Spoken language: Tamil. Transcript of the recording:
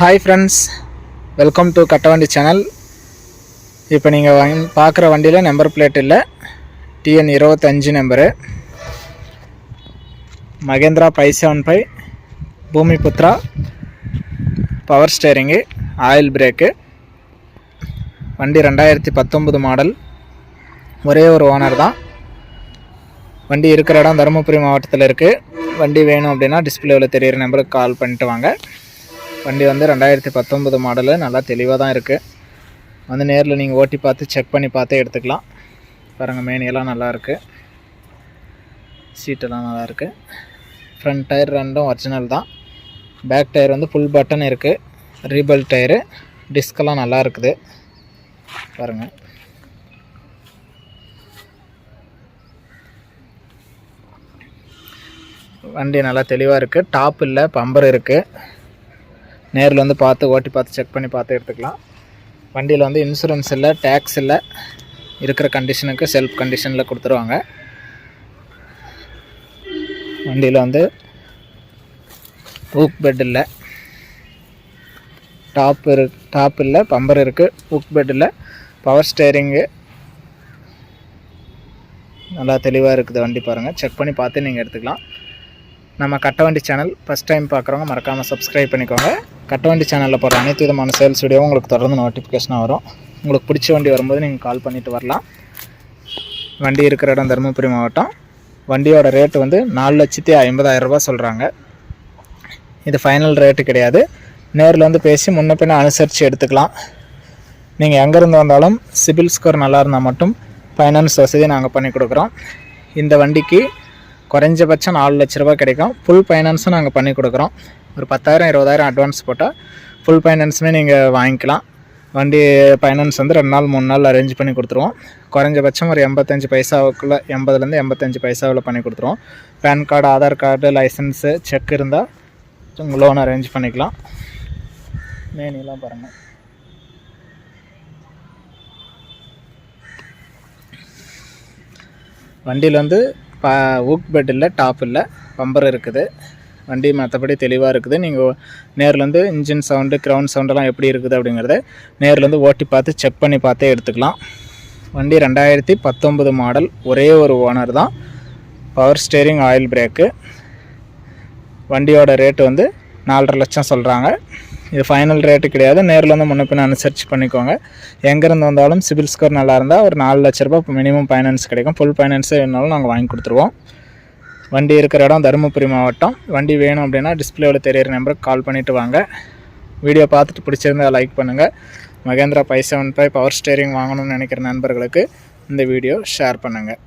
Hi friends welcome to Kattavandi channel இப்போ நீங்கள் வாங்கி பார்க்குற வண்டியில் நம்பர் பிளேட் இல்லை. டிஎன் இருபத்தஞ்சு number Mahindra five seven five Bhumiputra. Power steering oil brake வண்டி ரெண்டாயிரத்தி பத்தொம்பது மாடல் ஒரே ஒரு ஓனர் தான். வண்டி இருக்கிற இடம் தருமபுரி மாவட்டத்தில் இருக்குது வண்டி வேணும் அப்படின்னா டிஸ்பிளேவில் தெரியிற நம்பருக்கு கால் பண்ணிட்டு வாங்க. வண்டி வந்து ரெண்டாயிரத்தி பத்தொம்பது மாடலு நல்லா தெளிவாக தான் இருக்குது வந்து நேரில் நீங்கள் ஓட்டி பார்த்து செக் பண்ணி பார்த்தே எடுத்துக்கலாம். பாருங்கள் மேனியெல்லாம் நல்லா இருக்குது சீட்டெல்லாம் நல்லாயிருக்கு ஃப்ரண்ட் டயர் ரெண்டும் ஒரிஜினல் தான். பேக் டயர் வந்து ஃபுல் பட்டன் இருக்குது ரீபல் டயரு டிஸ்கெல்லாம் நல்லா இருக்குது. பாருங்கள் வண்டி நல்லா தெளிவாக இருக்குது டாப் இல்லை பம்பர் இருக்குது நேரில் வந்து பார்த்து ஓட்டி பார்த்து செக் பண்ணி பார்த்து எடுத்துக்கலாம். வண்டியில் வந்து இன்சூரன்ஸ் இல்லை டேக்ஸ் இல்லை. இருக்கிற கண்டிஷனுக்கு செல்ஃப் கண்டிஷனில் கொடுத்துருவாங்க. வண்டியில் வந்து ஊக் பெட் இல்லை. டாப் இரு டாப் இல்லை பம்பர் இருக்குது ஊக் பெட் இல்லை. பவர் ஸ்டேரிங்கு நல்லா தெளிவாக இருக்குது வண்டி பாருங்கள் செக் பண்ணி பார்த்து நீங்கள் எடுத்துக்கலாம். நம்ம கட்ட வண்டி சேனல் ஃபஸ்ட் டைம் பார்க்குறவங்க மறக்காமல் சப்ஸ்கிரைப் பண்ணிக்கோங்க. கட்டவண்டி சேனலில் போகிற அனைத்து விதமான சேல்ஸ் வீடியோவும் உங்களுக்கு தொடர்ந்து நோட்டிஃபிகேஷனாக வரும். உங்களுக்கு பிடிச்ச வண்டி வரும்போது நீங்கள் கால் பண்ணிவிட்டு வரலாம். வண்டி இருக்கிற இடம் தருமபுரி மாவட்டம். வண்டியோட ரேட்டு வந்து நாலு லட்சத்தி ஐம்பதாயிரரூபா சொல்கிறாங்க இது ஃபைனல் ரேட்டு கிடையாது. நேரில் வந்து பேசி முன்ன பின்ன அனுசரித்து எடுத்துக்கலாம். நீங்கள் எங்கேருந்து வந்தாலும் சிபில் ஸ்கோர் நல்லா இருந்தால் மட்டும் ஃபைனான்ஸ் வசதி நாங்கள் பண்ணி கொடுக்குறோம். இந்த வண்டிக்கு குறைஞ்சபட்சம் நாலு லட்ச ரூபா கிடைக்கும். ஃபுல் ஃபைனான்ஸும் நாங்கள் பண்ணி கொடுக்குறோம். ஒரு பத்தாயிரம் இருபதாயிரம் அட்வான்ஸ் போட்டால் ஃபுல் ஃபைனான்ஸுமே நீங்கள் வாங்கிக்கலாம். வண்டி ஃபைனான்ஸ் வந்து ரெண்டு நாள் மூணு நாள் அரேஞ்ச் பண்ணி கொடுத்துருவோம். குறைஞ்சபட்சம் ஒரு எண்பத்தஞ்சு பைசாவுக்குள்ளே எண்பதுலேருந்து எண்பத்தஞ்சு பைசாவில் பண்ணி கொடுத்துருவோம். PAN card Aadhaar card licence cheque இருந்தால் உங்கள் லோன் அரேஞ்ச் பண்ணிக்கலாம். மேனிலாம் பாருங்கள் வண்டியில் வந்து ப ஊக் பெட் இல்லை டாப் இல்லை பம்பர் இருக்குது. வண்டி மற்றபடி தெளிவாக இருக்குது. நீங்கள் நேர்லேருந்து இன்ஜின் சவுண்டு க்ரௌண்ட் சவுண்டெல்லாம் எப்படி இருக்குது அப்படிங்கிறத நேர்லேருந்து ஓட்டி பார்த்து செக் பண்ணி பார்த்தே எடுத்துக்கலாம். வண்டி ரெண்டாயிரத்தி பத்தொம்பது மாடல் ஒரே ஒரு ஓனர் தான். பவர் ஸ்டேரிங் ஆயில் பிரேக்கு வண்டியோட ரேட்டு வந்து நாலரை லட்சம் சொல்கிறாங்க இது ஃபைனல் ரேட்டு கிடையாது. நேரில் வந்து முன்ன பின்ன அனுசரித்து பண்ணிக்கோங்க. எங்கேருந்து வந்தாலும் சிபில் ஸ்கோர் நல்லா இருந்தால் ஒரு நாலு லட்ச ரூபாய் மினிமம் ஃபைனான்ஸ் கிடைக்கும். ஃபுல் ஃபைனான்ஸே வேணாலும் நாங்கள் வாங்கி கொடுத்துருவோம். வண்டி இருக்கிற இடம் தருமபுரி மாவட்டம். வண்டி வேணும் அப்படின்னா டிஸ்பிளேவில் தெரியிற நம்பருக்கு கால் பண்ணிவிட்டு வாங்க. வீடியோ பார்த்துட்டு பிடிச்சிருந்தா லைக் பண்ணுங்கள் Mahindra five seven five power steering வாங்கணும்னு நினைக்கிற நண்பர்களுக்கு இந்த வீடியோ ஷேர் பண்ணுங்கள்